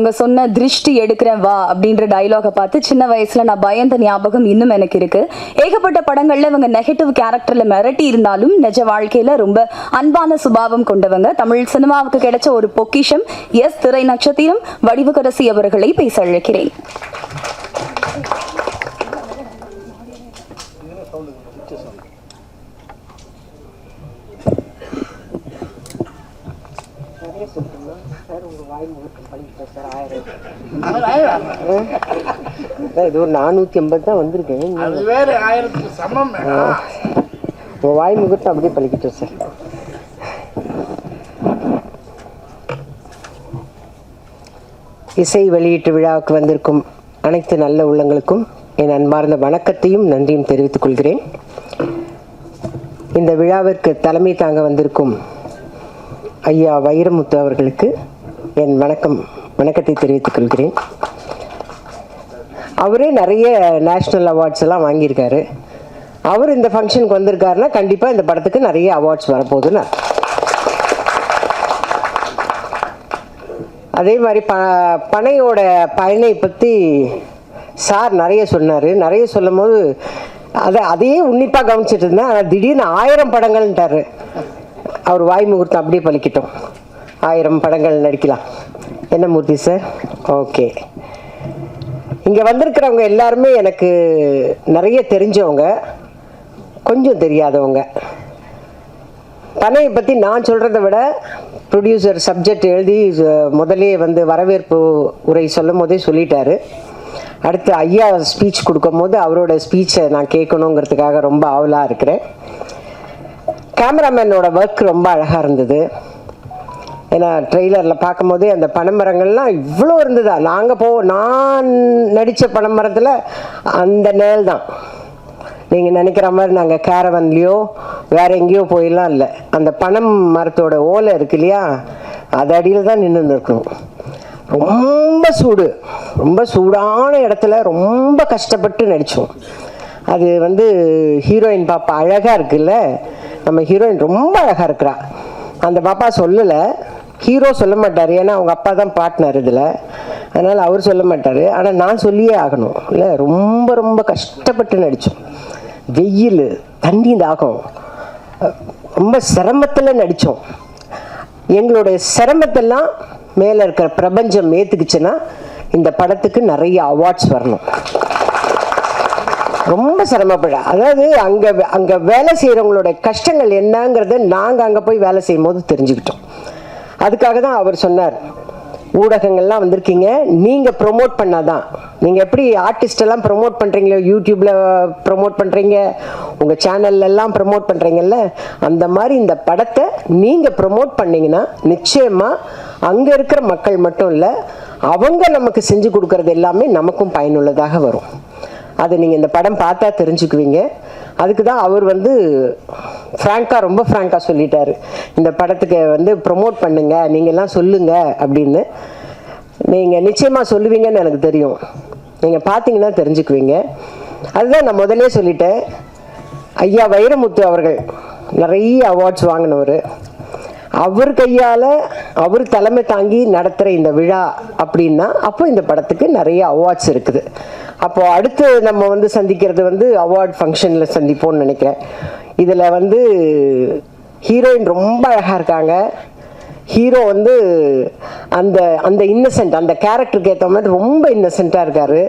அவங்க சொன்ன திருஷ்டி எடுக்கிறேன் வா அப்படின்ற டயலாக பார்த்து சின்ன வயசுல நான் பயந்த ஞாபகம் இன்னும் எனக்கு இருக்கு. ஏகப்பட்ட படங்கள்ல இவங்க நெகட்டிவ் கேரக்டர்ல மிரட்டி இருந்தாலும் நிஜ வாழ்க்கையில ரொம்ப அன்பான சுபாவம் கொண்டவங்க. தமிழ் சினிமாவுக்கு கிடைச்ச ஒரு பொக்கிஷம் எஸ் திரை நட்சத்திரம் வடிவுகரசி அவர்களை பேச அழைக்கிறேன். அதான் இது ஒரு நானூற்றி ஐம்பது தான் வந்திருக்கேன். அது வேற ஆயிரத்துக்கு சமம். வேணாம். உங்கள் வாய் முகத்தை அப்படியே பழிக்கிட்டோம் சார். இசை வெளியீட்டு விழாவுக்கு வந்திருக்கும் அனைத்து நல்ல உள்ளங்களுக்கும் என் அன்பார்ந்த வணக்கத்தையும் நன்றியும் தெரிவித்துக் கொள்கிறேன். இந்த விழாவிற்கு தலைமை தாங்க வந்திருக்கும் ஐயா வைரமுத்து அவர்களுக்கு என் வணக்கம் வணக்கத்தை தெரிவித்துக் கொள்கிறேன். அவரே நிறைய நேஷ்னல் அவார்ட்ஸ் எல்லாம் வாங்கியிருக்காரு. அவர் இந்த ஃபங்க்ஷனுக்கு வந்திருக்காருன்னா கண்டிப்பாக இந்த படத்துக்கு நிறைய அவார்ட்ஸ் வரப்போகுதுன்னு அதே மாதிரி ப பனையோட பயனை பற்றி சார் நிறைய சொன்னார். நிறைய சொல்லும் போது அதை அதையே உன்னிப்பாக கவனிச்சிட்டு இருந்தேன். ஆனால் திடீர்னு ஆயிரம் படங்கள்ன்ட்டார். அவர் வாய் முகூர்த்தம் அப்படியே பலிக்கிட்டோம். ஆயிரம் படங்கள் நடிக்கலாம். என்ன மூர்த்தி சார்? ஓகே. இங்கே வந்திருக்கிறவங்க எல்லாருமே எனக்கு நிறைய தெரிஞ்சவங்க. கொஞ்சம் தெரியாதவங்க. பனையை பற்றி நான் சொல்கிறத விட ப்ரொடியூசர் சப்ஜெக்ட் எழுதி முதலே வந்து வரவேற்பு உரை சொல்லும் போதே சொல்லிட்டாரு. அடுத்து ஐயா ஸ்பீச் கொடுக்கும்போது அவரோட ஸ்பீச்சை நான் கேட்கணுங்கிறதுக்காக ரொம்ப ஆவலாக இருக்கிறேன். கேமராமேனோட ஒர்க் ரொம்ப அழகாக இருந்தது. ஏன்னா ட்ரெய்லரில் பார்க்கும்போதே அந்த பனைமரங்கள்லாம் இவ்வளோ இருந்ததா? நாங்கள் போ நான் நடித்த பனைமரத்தில் அந்த நேல் தான். நீங்கள் நினைக்கிற மாதிரி நாங்கள் கேரவன்லேயோ வேற எங்கேயோ போயெல்லாம் இல்லை. அந்த பனம் மரத்தோட ஓலை இருக்கு இல்லையா? அது அடியில் தான் நின்று இருக்கணும் ரொம்ப சூடு. ரொம்ப சூடான இடத்துல ரொம்ப கஷ்டப்பட்டு நடித்தோம் அது வந்து ஹீரோயின் பாப்பா அழகாக இருக்குல்ல? நம்ம ஹீரோயின் ரொம்ப அழகாக இருக்கிறா. அந்த பாப்பா சொல்லலை. ஹீரோ சொல்ல மாட்டார். ஏன்னா அவங்க அப்பா தான் பாட்னர் இதில். அதனால் அவர் சொல்ல மாட்டார். ஆனால் நான் சொல்லியே ஆகணும். இல்லை ரொம்ப ரொம்ப கஷ்டப்பட்டு நடித்தோம் வெயில் தண்ணி தாகம். ரொம்ப சிரமத்தில் நடித்தோம் எங்களுடைய சிரமத்தெல்லாம் மேலே இருக்கிற பிரபஞ்சம் ஏற்றுக்குச்சுன்னா இந்த படத்துக்கு நிறைய அவார்ட்ஸ் வரணும். ரொம்ப சிரமப்பட. அதாவது அங்கே அங்கே வேலை செய்கிறவங்களுடைய கஷ்டங்கள் என்னங்கிறத நாங்கள் அங்கே போய் வேலை செய்யும் போது தெரிஞ்சுக்கிட்டோம். அதுக்காக தான் அவர் சொன்னார். ஊடகங்கள்லாம் வந்திருக்கீங்க நீங்கள் ப்ரொமோட் பண்ணாதான். நீங்கள் எப்படி ஆர்டிஸ்ட் எல்லாம் ப்ரொமோட் பண்ணுறீங்களோ யூடியூப்பில் ப்ரொமோட் பண்ணுறீங்க உங்கள் சேனல்லாம் ப்ரொமோட் பண்ணுறீங்கல்ல அந்த மாதிரி இந்த படத்தை நீங்கள் ப்ரொமோட் பண்ணிங்கன்னா நிச்சயமாக அங்கே இருக்கிற மக்கள் மட்டும் இல்லை அவங்க நமக்கு செஞ்சு கொடுக்கறது எல்லாமே நமக்கும் பயனுள்ளதாக வரும். அது நீங்கள் இந்த படம் பார்த்தா தெரிஞ்சுக்குவீங்க. அதுக்கு தான் அவர் வந்து ஃப்ராங்காக ரொம்ப ஃப்ராங்காக சொல்லிட்டாரு. இந்த படத்துக்கு வந்து ப்ரொமோட் பண்ணுங்க நீங்கள்லாம் சொல்லுங்கள் சொல்லுங்க அப்படின்னு. நீங்கள் நிச்சயமாக சொல்லுவீங்கன்னு எனக்கு தெரியும். நீங்கள் பார்த்தீங்கன்னா தெரிஞ்சுக்குவீங்க. அதுதான் நான் முதல்லே சொல்லிட்டேன். ஐயா வைரமுத்து அவர்கள் நிறைய அவார்ட்ஸ் வாங்கினவர். அவர் கையால் அவர் தலைமை தாங்கி நடத்துகிற இந்த விழா அப்படின்னா அப்போ இந்த படத்துக்கு நிறைய அவார்ட்ஸ் இருக்குது. அப்போ அடுத்து நம்ம வந்து சந்திக்கிறது வந்து அவார்ட் ஃபங்க்ஷனில் சந்திப்போம்னு நினைக்கிறேன். இதில் வந்து ஹீரோயின் ரொம்ப அழகாக இருக்காங்க. ஹீரோ வந்து அந்த அந்த இன்னசென்ட் அந்த கேரக்டருக்கு ஏற்ற மாதிரி ரொம்ப இன்னசென்ட்டாக இருக்காரு.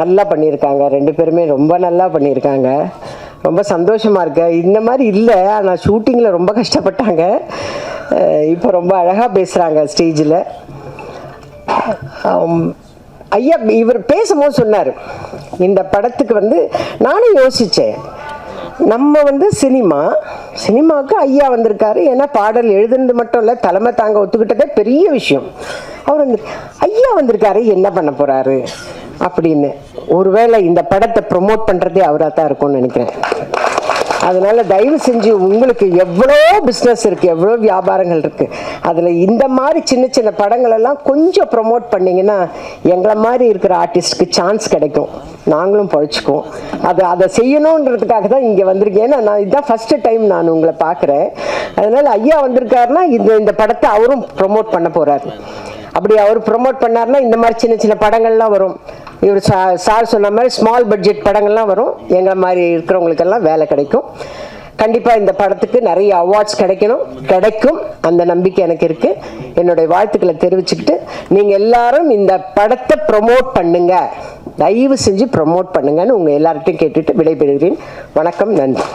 நல்லா பண்ணியிருக்காங்க. ரெண்டு பேருமே ரொம்ப நல்லா பண்ணியிருக்காங்க. ரொம்ப சந்தோஷமாக இருக்கு. இந்த மாதிரி இல்லை. ஆனால் ஷூட்டிங்கில் ரொம்ப கஷ்டப்பட்டாங்க. இப்போ ரொம்ப அழகாக பேசுகிறாங்க ஸ்டேஜில் ஐயா இவர் பேசும்போது சொன்னார் இந்த படத்துக்கு வந்து நானும் யோசித்தேன் நம்ம வந்து சினிமா சினிமாவுக்கு ஐயா வந்திருக்காரு ஏன்னா பாடல் எழுதுனது மட்டும் இல்லை தலைமை தாங்க ஒத்துக்கிட்டதே பெரிய விஷயம். அவர் வந்து ஐயா வந்திருக்காரு என்ன பண்ண போகிறாரு அப்படின்னு. ஒருவேளை இந்த படத்தை ப்ரொமோட் பண்ணுறதே அவராக தான் இருக்கும்னு நினைக்கிறேன். அதனால தயவு செஞ்சு உங்களுக்கு எவ்வளோ பிஸ்னஸ் இருக்குது எவ்வளோ வியாபாரங்கள் இருக்குது அதில் இந்த மாதிரி சின்ன சின்ன படங்கள் எல்லாம் கொஞ்சம் ப்ரமோட் பண்ணிங்கன்னா எங்களை மாதிரி இருக்கிற ஆர்டிஸ்ட்க்கு சான்ஸ் கிடைக்கும். நாங்களும் பழிச்சுக்குவோம். அது அதை செய்யணுன்றதுக்காக தான் இங்கே வந்திருக்கேன். ஏன்னா நான் இதுதான் ஃபஸ்ட்டு டைம் நான் உங்களை பார்க்குறேன். அதனால் ஐயா வந்திருக்காருன்னா இந்த இந்த படத்தை அவரும் ப்ரொமோட் பண்ண போகிறாரு அப்படி அவர் ப்ரொமோட் பண்ணாருன்னா இந்த மாதிரி சின்ன சின்ன படங்கள்லாம் வரும். இவர் சா சார் சொன்ன மாதிரி ஸ்மால் பட்ஜெட் படங்கள்லாம் வரும். எங்களை மாதிரி இருக்கிறவங்களுக்கெல்லாம் வேலை கிடைக்கும். கண்டிப்பாக இந்த படத்துக்கு நிறைய அவார்ட்ஸ் கிடைக்கணும். கிடைக்கும். அந்த நம்பிக்கை எனக்கு இருக்குது என்னுடைய வாழ்த்துக்களை தெரிவிச்சுக்கிட்டு நீங்கள் எல்லாரும் இந்த படத்தை ப்ரொமோட் பண்ணுங்க. தயவு செஞ்சு ப்ரொமோட் பண்ணுங்கன்னு உங்கள் எல்லார்கிட்டையும் கேட்டுட்டு விடைபெறுகிறேன். வணக்கம் நன்றி.